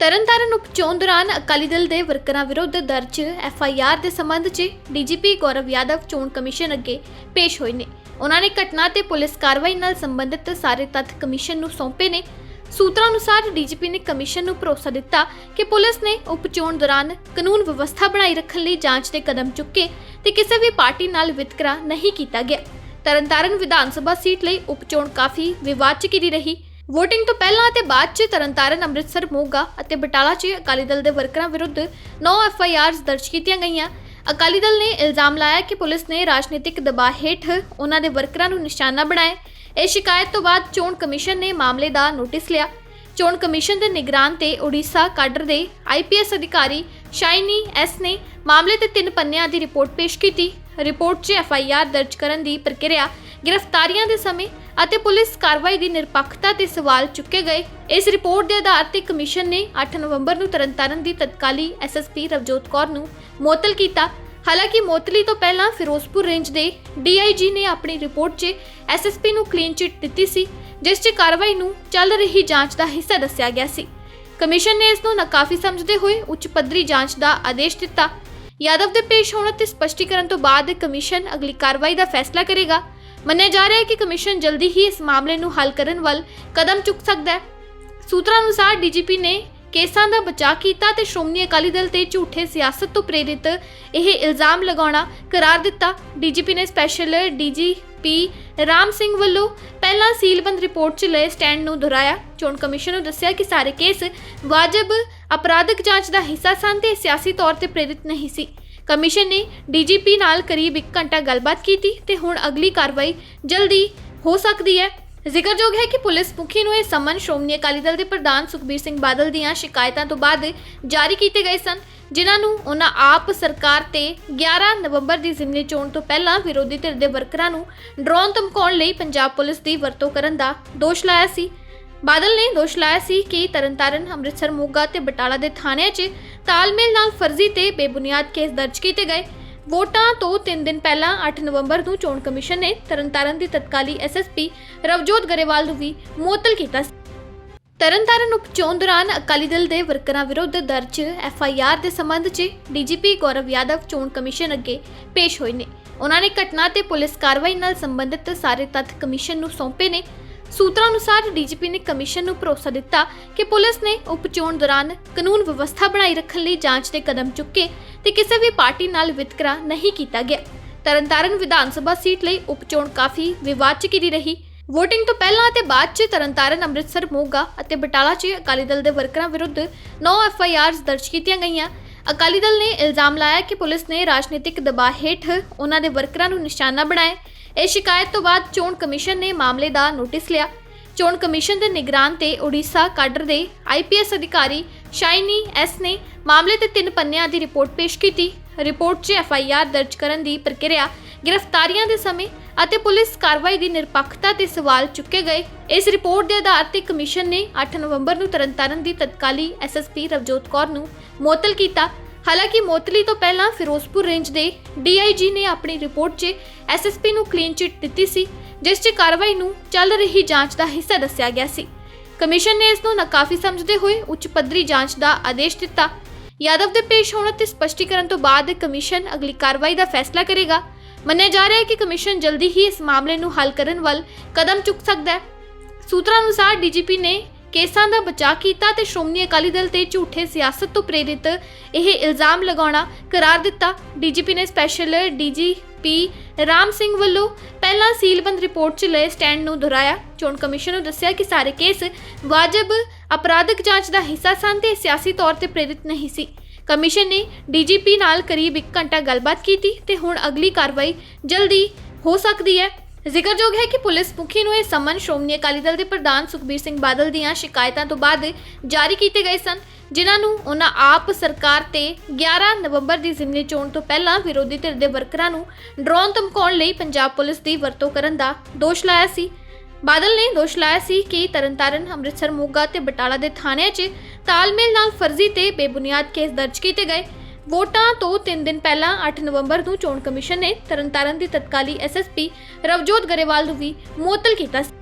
ਤਰਨਤਾਰਨ ਉਪਚੋਣ ਦੌਰਾਨ ਅਕਾਲੀ ਦਲ ਦੇ ਵਰਕਰਾਂ ਵਿਰੁੱਧ ਦਰਜ ਐਫ ਆਈ ਆਰ ਦੇ ਸੰਬੰਧ 'ਚ ਡੀਜੀਪੀ ਗੌਰਵ ਯਾਦਵ ਚੋਣ ਕਮਿਸ਼ਨ ਅੱਗੇ ਪੇਸ਼ ਹੋਏ ਨੇ। ਉਹਨਾਂ ਨੇ ਘਟਨਾ ਤੇ ਪੁਲਿਸ ਕਾਰਵਾਈ ਨਾਲ ਸੰਬੰਧਿਤ ਸਾਰੇ ਤੱਥ ਕਮਿਸ਼ਨ ਨੂੰ ਸੌਂਪੇ ਨੇ। ਸੂਤਰਾਂ ਅਨੁਸਾਰ ਡੀਜੀਪੀ ਨੇ ਕਮਿਸ਼ਨ ਨੂੰ ਭਰੋਸਾ ਦਿੱਤਾ ਕਿ ਪੁਲਿਸ ਨੇ ਉਪਚੋਣ ਦੌਰਾਨ ਕਾਨੂੰਨ ਵਿਵਸਥਾ ਬਣਾਈ ਰੱਖਣ ਲਈ ਜਾਂਚ ਦੇ ਕਦਮ ਚੁੱਕੇ ਤੇ ਕਿਸੇ ਵੀ ਪਾਰਟੀ ਨਾਲ ਵਿਤਕਰਾ ਨਹੀਂ ਕੀਤਾ ਗਿਆ। ਤਰਨਤਾਰਨ ਵਿਧਾਨ ਸਭਾ ਸੀਟ ਲਈ ਉਪਚੋਣ ਕਾਫੀ ਵਿਵਾਦ 'ਚ ਘਿਰੀ ਰਹੀ। VOTING ਤੋਂ ਪਹਿਲਾਂ ਅਤੇ ਬਾਅਦ 'ਚ ਤਰਨਤਾਰਨ, ਅੰਮ੍ਰਿਤਸਰ, ਮੋਗਾ ਅਤੇ ਬਟਾਲਾ 'ਚ ਅਕਾਲੀ ਦਲ ਦੇ ਵਰਕਰਾਂ ਵਿਰੁੱਧ 9 ਐਫਆਈਆਰਸ ਦਰਜ ਕੀਤੀਆਂ ਗਈਆਂ। ਅਕਾਲੀ ਦਲ ਨੇ ਇਲਜ਼ਾਮ ਲਾਇਆ ਕਿ ਪੁਲਿਸ ਨੇ ਰਾਜਨੀਤਿਕ ਦਬਾਅ ਹੇਠ ਉਹਨਾਂ ਦੇ ਵਰਕਰਾਂ ਨੂੰ ਨਿਸ਼ਾਨਾ ਬਣਾਇਆ। ਇਹ ਸ਼ਿਕਾਇਤ ਤੋਂ ਬਾਅਦ ਚੋਣ ਕਮਿਸ਼ਨ ਨੇ ਮਾਮਲੇ ਦਾ ਨੋਟਿਸ ਲਿਆ। ਚੋਣ ਕਮਿਸ਼ਨ ਦੇ ਨਿਗਰਾਨ ਤੇ ਓਡੀਸ਼ਾ ਕਾਡਰ ਦੇ ਆਈਪੀਐਸ ਅਧਿਕਾਰੀ ਸ਼ਾਈਨੀ ਐਸ ਨੇ ਮਾਮਲੇ ਤੇ ਤਿੰਨ ਪੰਨਿਆਂ ਦੀ ਰਿਪੋਰਟ ਪੇਸ਼ ਕੀਤੀ। ਰਿਪੋਰਟ 'ਚ ਐਫਆਈਆਰ ਦਰਜ ਕਰਨ ਦੀ ਪ੍ਰਕਿਰਿਆ ਗ੍ਰਿਫਤਾਰੀਆਂ ਦੇ ਸਮੇਂ ਅਤੇ ਪੁਲਿਸ ਕਾਰਵਾਈ ਦੀ ਨਿਰਪੱਖਤਾ ਤੇ ਸਵਾਲ ਚੁੱਕੇ ਗਏ। ਇਸ ਰਿਪੋਰਟ ਦੇ ਆਧਾਰ ਤੇ ਕਮਿਸ਼ਨ ਨੇ 8 ਨਵੰਬਰ ਨੂੰ ਤਰਨਤਾਰਨ ਦੀ ਤਤਕਾਲੀ ਐਸਐਸਪੀ ਰਵਜੋਤ ਕੌਰ ਨੂੰ ਮੁਅੱਤਲ ਕੀਤਾ। ਹਾਲਾਂਕਿ ਮੋਤਲੀ ਤੋਂ ਪਹਿਲਾਂ ਫਿਰੋਜ਼ਪੁਰ ਰੇਂਜ ਦੇ ਡੀਆਈਜੀ ਨੇ ਆਪਣੀ ਰਿਪੋਰਟ 'ਚ ਐਸਐਸਪੀ ਨੂੰ ਕਲੀਨ ਚਿੱਟ ਦਿੱਤੀ ਸੀ, ਜਿਸ 'ਚ ਕਾਰਵਾਈ ਨੂੰ ਚੱਲ ਰਹੀ ਜਾਂਚ ਦਾ ਹਿੱਸਾ ਦੱਸਿਆ ਗਿਆ ਸੀ। ਕਮਿਸ਼ਨ ਨੇ ਇਸ ਨੂੰ ਨਾਕਾਫੀ ਸਮਝਦੇ ਹੋਏ ਉੱਚ ਪੱਧਰੀ ਜਾਂਚ ਦਾ ਆਦੇਸ਼ ਦਿੱਤਾ। ਯਾਦਵ ਦੇ ਪੇਸ਼ ਹੋਣ ਤੇ ਸਪਸ਼ਟੀਕਰਨ ਤੋਂ ਬਾਅਦ ਕਮਿਸ਼ਨ ਅਗਲੀ ਕਾਰਵਾਈ ਦਾ ਫੈਸਲਾ ਕਰੇਗਾ। ਮੰਨਿਆ ਜਾ ਰਿਹਾ ਹੈ ਕਿ ਕਮਿਸ਼ਨ ਜਲਦੀ ਹੀ ਇਸ ਮਾਮਲੇ ਨੂੰ ਹੱਲ ਕਰਨ ਵੱਲ ਕਦਮ ਚੁੱਕ ਸਕਦਾ ਹੈ। ਸੂਤਰਾਂ ਅਨੁਸਾਰ ਡੀਜੀਪੀ ਨੇ ਕੇਸਾਂ ਦਾ ਬਚਾਅ ਕੀਤਾ ਤੇ ਸ਼੍ਰੋਮਣੀ ਅਕਾਲੀ ਦਲ ਤੇ ਝੂਠੇ ਸਿਆਸਤ ਤੋਂ ਪ੍ਰੇਰਿਤ ਇਹ ਇਲਜ਼ਾਮ ਲਗਾਉਣਾ ਕਰਾਰ ਦਿੱਤਾ। ਡੀਜੀਪੀ ਨੇ ਸਪੈਸ਼ਲ ਡੀਜੀਪੀ ਰਾਮ ਸਿੰਘ ਵੱਲੋਂ ਪਹਿਲਾਂ ਸੀਲਬੰਦ ਰਿਪੋਰਟ 'ਚ ਲਏ ਸਟੈਂਡ ਨੂੰ ਦੁਹਰਾਇਆ। ਚੋਣ ਕਮਿਸ਼ਨ ਨੂੰ ਦੱਸਿਆ ਕਿ ਸਾਰੇ ਕੇਸ ਵਾਜਬ ਅਪਰਾਧਿਕ ਜਾਂਚ ਦਾ ਹਿੱਸਾ ਸਨ ਤੇ ਸਿਆਸੀ ਤੌਰ ਤੇ ਪ੍ਰੇਰਿਤ ਨਹੀਂ ਸੀ। ਕਮਿਸ਼ਨ ਨੇ ਡੀਜੀਪੀ ਨਾਲ ਕਰੀਬ 1 ਘੰਟਾ ਗੱਲਬਾਤ ਕੀਤੀ ਤੇ ਹੁਣ ਅਗਲੀ ਕਾਰਵਾਈ ਜਲਦੀ ਹੋ ਸਕਦੀ ਹੈ। ਜ਼ਿਕਰਯੋਗ ਹੈ ਕਿ ਪੁਲਿਸ ਮੁਖੀ ਨੂੰ ਇਹ ਸਮਨ ਸ਼੍ਰੋਮਣੀ ਅਕਾਲੀ ਦਲ ਦੇ ਪ੍ਰਧਾਨ ਸੁਖਬੀਰ ਸਿੰਘ ਬਾਦਲ ਦੀਆਂ ਸ਼ਿਕਾਇਤਾਂ ਤੋਂ ਬਾਅਦ ਜਾਰੀ ਕੀਤੇ ਗਏ ਸਨ, ਜਿਨ੍ਹਾਂ ਨੂੰ ਉਹਨਾਂ ਆਪ ਸਰਕਾਰ ਤੇ 11 ਨਵੰਬਰ ਦੀ ਜ਼ਿਮਨੀ ਚੋਣ ਤੋਂ ਪਹਿਲਾਂ ਵਿਰੋਧੀ ਧਿਰ ਦੇ ਵਰਕਰਾਂ ਨੂੰ ਡਰੋਨ ਧਮਕਾਉਣ ਲਈ ਪੰਜਾਬ ਪੁਲਿਸ ਦੀ ਵਰਤੋਂ ਕਰਨ ਦਾ ਦੋਸ਼ ਲਾਇਆ ਸੀ। ਬਾਦਲ ਨੇ ਦੋਸ਼ ਲਾਇਆ ਸੀ ਕਿ ਤਰਨਤਾਰਨ, ਅੰਮ੍ਰਿਤਸਰ, ਮੋਗਾ ਤੇ ਬਟਾਲਾ ਦੇ ਥਾਣਿਆਂ 'ਚ ਤਾਲਮੇਲ ਨਾਲ ਫਰਜ਼ੀ ਤੇ ਬੇਬੁਨਿਆਦ ਕੇਸ ਦਰਜ ਕੀਤੇ ਗਏ। ਵੋਟਾਂ ਤੋਂ 3 ਦਿਨ ਪਹਿਲਾਂ 8 ਨਵੰਬਰ ਨੂੰ ਚੋਣ ਕਮਿਸ਼ਨ ਨੇ ਤਰਨਤਾਰਨ ਦੀ ਤਤਕਾਲੀ ਐਸਐਸਪੀ ਰਵਜੋਤ ਗਰੇਵਾਲ ਨੂੰ ਵੀ ਮੁਅੱਤਲ ਕੀਤਾ ਤਰਨਤਾਰਨ ਉਪਚੋਣ ਦੌਰਾਨ ਅਕਾਲੀ ਦਲ ਦੇ ਵਰਕਰਾਂ ਵਿਰੁੱਧ ਦਰਜ ਐਫਆਈਆਰ ਦੇ ਸੰਬੰਧ 'ਚ ਡੀਜੀਪੀ ਗੌਰਵ ਯਾਦਵ ਚੋਣ ਕਮਿਸ਼ਨ ਅੱਗੇ ਪੇਸ਼ ਹੋਏ ਨੇ। ਉਹਨਾਂ ਨੇ ਘਟਨਾ ਤੇ ਪੁਲਿਸ ਕਾਰਵਾਈ ਨਾਲ ਸੰਬੰਧਿਤ ਸਾਰੇ ਤੱਥ ਕਮਿਸ਼ਨ ਨੂੰ ਸੌਂਪੇ ਨੇ। ਸੂਤਰਾਂ ਅਨੁਸਾਰ ਡੀਜੀਪੀ ਨੇ ਕਮਿਸ਼ਨ ਨੂੰ ਭਰੋਸਾ ਦਿੱਤਾ ਕਿ ਪੁਲਿਸ ਨੇ ਉਪਚੋਣ ਦੌਰਾਨ ਕਾਨੂੰਨ ਵਿਵਸਥਾ ਬਣਾਈ ਰੱਖਣ ਲਈ ਜਾਂਚ ਦੇ ਕਦਮ ਚੁੱਕੇ ਤੇ ਕਿਸੇ ਵੀ ਪਾਰਟੀ ਨਾਲ ਵਿਤਕਰਾ ਨਹੀਂ ਕੀਤਾ ਗਿਆ। ਤਰਨਤਾਰਨ ਵਿਧਾਨ ਸਭਾ ਸੀਟ ਲਈ ਉਪਚੋਣ ਕਾਫੀ ਵਿਵਾਦ 'ਚ ਘਿਰੀ ਰਹੀ। VOTING ਤੋਂ ਪਹਿਲਾਂ ਅਤੇ ਬਾਅਦ 'ਚ ਤਰਨਤਾਰਨ, ਅੰਮ੍ਰਿਤਸਰ, ਮੋਗਾ ਅਤੇ ਬਟਾਲਾ 'ਚ ਅਕਾਲੀ ਦਲ ਦੇ ਵਰਕਰਾਂ ਵਿਰੁੱਧ 9 ਐਫਆਈਆਰਸ ਦਰਜ ਕੀਤੀਆਂ ਗਈਆਂ। ਅਕਾਲੀ ਦਲ ਨੇ ਇਲਜ਼ਾਮ ਲਾਇਆ ਕਿ ਪੁਲਿਸ ਨੇ ਰਾਜਨੀਤਿਕ ਦਬਾਅ ਹੇਠ ਉਹਨਾਂ ਦੇ ਵਰਕਰਾਂ ਨੂੰ ਨਿਸ਼ਾਨਾ ਬਣਾਇਆ। ਇਸ ਸ਼ਿਕਾਇਤ ਤੋਂ ਬਾਅਦ ਚੋਣ ਕਮਿਸ਼ਨ ਨੇ ਮਾਮਲੇ ਦਾ ਨੋਟਿਸ ਲਿਆ। ਚੋਣ ਕਮਿਸ਼ਨ ਦੇ ਨਿਗਰਾਨ ਤੇ ਓਡੀਸ਼ਾ ਕਾਡਰ ਦੇ ਆਈਪੀਐਸ ਅਧਿਕਾਰੀ ਸ਼ਾਈਨੀ ਐਸ ਨੇ ਮਾਮਲੇ ਤੇ ਤਿੰਨ ਪੰਨਿਆਂ ਦੀ ਰਿਪੋਰਟ ਪੇਸ਼ ਕੀਤੀ। ਰਿਪੋਰਟ 'ਚ ਐਫਆਈਆਰ ਦਰਜ ਕਰਨ ਦੀ ਪ੍ਰਕਿਰਿਆ ਗ੍ਰਿਫਤਾਰੀਆਂ ਦੇ ਸਮੇਂ ਅਤੇ ਪੁਲਿਸ ਕਾਰਵਾਈ ਦੀ ਨਿਰਪੱਖਤਾ ਤੇ ਸਵਾਲ ਚੁੱਕੇ ਗਏ। ਇਸ ਰਿਪੋਰਟ ਦੇ ਆਧਾਰ ਤੇ ਕਮਿਸ਼ਨ ਨੇ 8 ਨਵੰਬਰ ਨੂੰ ਤਰਨਤਾਰਨ ਦੀ ਤਤਕਾਲੀ ਐਸਐਸਪੀ ਰਵਜੋਤ ਕੌਰ ਨੂੰ ਮੁਅੱਤਲ ਕੀਤਾ। ਹਾਲਾਂਕਿ ਮੋਤਲੀ ਤੋਂ ਪਹਿਲਾਂ ਫਿਰੋਜ਼ਪੁਰ ਰੇਂਜ ਦੇ ਡੀਆਈਜੀ ਨੇ ਆਪਣੀ ਰਿਪੋਰਟ 'ਚ ਐਸਐਸਪੀ ਨੂੰ ਕਲੀਨ ਚਿੱਟ ਦਿੱਤੀ ਸੀ, ਜਿਸ 'ਚ ਕਾਰਵਾਈ ਨੂੰ ਚੱਲ ਰਹੀ ਜਾਂਚ ਦਾ ਹਿੱਸਾ ਦੱਸਿਆ ਗਿਆ ਸੀ। ਕਮਿਸ਼ਨ ਨੇ ਇਸ ਨੂੰ ਨਾਕਾਫੀ ਸਮਝਦੇ ਹੋਏ ਉੱਚ ਪੱਧਰੀ ਜਾਂਚ ਦਾ ਆਦੇਸ਼ ਦਿੱਤਾ। ਯਾਦਵ ਦੇ ਪੇਸ਼ ਹੋਣ ਅਤੇ ਸਪਸ਼ਟੀਕਰਨ ਤੋਂ ਬਾਅਦ ਕਮਿਸ਼ਨ ਅਗਲੀ ਕਾਰਵਾਈ ਦਾ ਫੈਸਲਾ ਕਰੇਗਾ। ਮੰਨਿਆ ਜਾ ਰਿਹਾ ਹੈ ਕਿ ਕਮਿਸ਼ਨ ਜਲਦੀ ਹੀ ਇਸ ਮਾਮਲੇ ਨੂੰ ਹੱਲ ਕਰਨ ਵੱਲ ਕਦਮ ਚੁੱਕ ਸਕਦਾ ਹੈ। ਸੂਤਰਾਂ ਅਨੁਸਾਰ ਡੀਜੀਪੀ ਨੇ ਕੇਸਾਂ ਦਾ ਬਚਾਅ ਕੀਤਾ ਤੇ ਸ਼੍ਰੋਮਣੀ ਅਕਾਲੀ ਦਲ ਤੇ ਝੂਠੇ ਸਿਆਸਤ ਤੋਂ ਪ੍ਰੇਰਿਤ ਇਹ ਇਲਜ਼ਾਮ ਲਗਾਉਣਾ ਕਰਾਰ ਦਿੱਤਾ। ਡੀਜੀਪੀ ਨੇ ਸਪੈਸ਼ਲ ਡੀਜੀਪੀ ਰਾਮ ਸਿੰਘ ਵੱਲੋਂ ਪਹਿਲਾਂ ਸੀਲਬੰਦ ਰਿਪੋਰਟ 'ਚ ਲਏ ਸਟੈਂਡ ਨੂੰ ਦੁਹਰਾਇਆ। ਚੋਣ ਕਮਿਸ਼ਨ ਨੂੰ ਦੱਸਿਆ ਕਿ ਸਾਰੇ ਕੇਸ ਵਾਜਬ ਅਪਰਾਧਿਕ ਜਾਂਚ ਦਾ ਹਿੱਸਾ ਸਨ ਤੇ ਸਿਆਸੀ ਤੌਰ ਤੇ ਪ੍ਰੇਰਿਤ ਨਹੀਂ ਸੀ। ਕਮਿਸ਼ਨ ਨੇ ਡੀਜੀਪੀ ਨਾਲ ਕਰੀਬ 1 ਘੰਟਾ ਗੱਲਬਾਤ ਕੀਤੀ ਤੇ ਹੁਣ ਅਗਲੀ ਕਾਰਵਾਈ ਜਲਦੀ ਹੋ ਸਕਦੀ ਹੈ। ਜ਼ਿਕਰਯੋਗ ਹੈ ਕਿ ਪੁਲਿਸ ਮੁਖੀ ਨੂੰ ਇਹ ਸਮਨ ਸ਼੍ਰੋਮਣੀ ਅਕਾਲੀ ਦਲ ਦੇ ਪ੍ਰਧਾਨ ਸੁਖਬੀਰ ਸਿੰਘ ਬਾਦਲ ਦੀਆਂ ਸ਼ਿਕਾਇਤਾਂ ਤੋਂ ਬਾਅਦ ਜਾਰੀ ਕੀਤੇ ਗਏ ਸਨ, ਜਿਨ੍ਹਾਂ ਨੂੰ ਉਹਨਾਂ ਆਪ ਸਰਕਾਰ ਤੇ 11 ਨਵੰਬਰ ਦੀ ਜ਼ਿਮਨੀ ਚੋਣ ਤੋਂ ਪਹਿਲਾਂ ਵਿਰੋਧੀ ਧਿਰ ਦੇ ਵਰਕਰਾਂ ਨੂੰ ਡਰੋਨ ਧਮਕਾਉਣ ਲਈ ਪੰਜਾਬ ਪੁਲਿਸ ਦੀ ਵਰਤੋਂ ਕਰਨ ਦਾ ਦੋਸ਼ ਲਾਇਆ ਸੀ। ਬਾਦਲ ਨੇ ਦੋਸ਼ ਲਾਇਆ ਸੀ ਕਿ ਤਰਨਤਾਰਨ, ਅੰਮ੍ਰਿਤਸਰ, ਮੋਗਾ ਤੇ ਬਟਾਲਾ ਦੇ ਥਾਣਿਆਂ 'ਚ ਤਾਲਮੇਲ ਨਾਲ ਫਰਜ਼ੀ ਤੇ ਬੇਬੁਨਿਆਦ ਕੇਸ ਦਰਜ ਕੀਤੇ ਗਏ। ਵੋਟਾਂ ਤੋਂ 3 ਦਿਨ ਪਹਿਲਾਂ 8 ਨਵੰਬਰ ਨੂੰ ਚੋਣ ਕਮਿਸ਼ਨ ਨੇ ਤਰਨਤਾਰਨ ਦੀ ਤਤਕਾਲੀ ਐਸਐਸਪੀ ਰਵਜੋਤ ਗਰੇਵਾਲ ਨੂੰ ਵੀ ਮੁਅੱਤਲ ਕੀਤਾ ਸੀ।